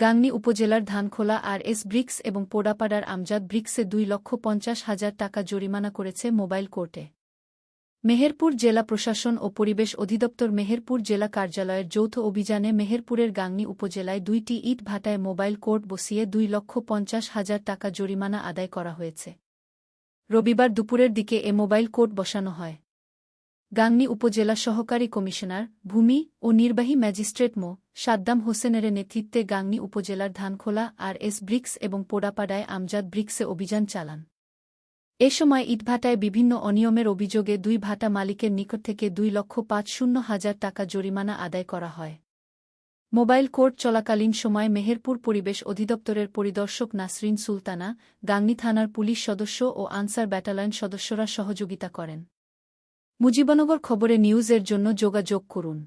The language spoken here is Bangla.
গাংনী উপজেলার ধানখোলা আর এস ব্রিক্স এবং পোডাপাড়ার আমজাদ ব্রিক্সে দুই লক্ষ পঞ্চাশ হাজার টাকা জরিমানা করেছে মোবাইল কোর্টে। মেহেরপুর জেলা প্রশাসন ও পরিবেশ অধিদপ্তর মেহেরপুর জেলা কার্যালয়ের যৌথ অভিযানে মেহেরপুরের গাংনী উপজেলায় দুইটি ইট ভাটায় মোবাইল কোর্ট বসিয়ে দুই লক্ষ পঞ্চাশ হাজার টাকা জরিমানা আদায় করা হয়েছে। রবিবার দুপুরের দিকে এ মোবাইল কোর্ট বসানো হয়। গাংনী উপজেলা সহকারী কমিশনার, ভূমি ও নির্বাহী ম্যাজিস্ট্রেট মো. সাদ্দাম হোসেনের নেতৃত্বে গাংনী উপজেলার ধানখোলা, আর এস ব্রিক্স এবং পোড়াপাড়ায় আমজাদ ব্রিক্সে অভিযান চালান। এ সময় ইটভাটায় বিভিন্ন অনিয়মের অভিযোগে দুই ভাটা মালিকের নিকট থেকে দুই লক্ষ পাঁচ শূন্য হাজার টাকা জরিমানা আদায় করা হয়। মোবাইল কোর্ট চলাকালীন সময় মেহেরপুর পরিবেশ অধিদপ্তরের পরিদর্শক নাসরিন সুলতানা, গাংনী থানার পুলিশ সদস্য ও আনসার ব্যাটালিয়ন সদস্যরা সহযোগিতা করেন। মুজিবনগর খবরে নিউজের জন্য যোগাযোগ করুন।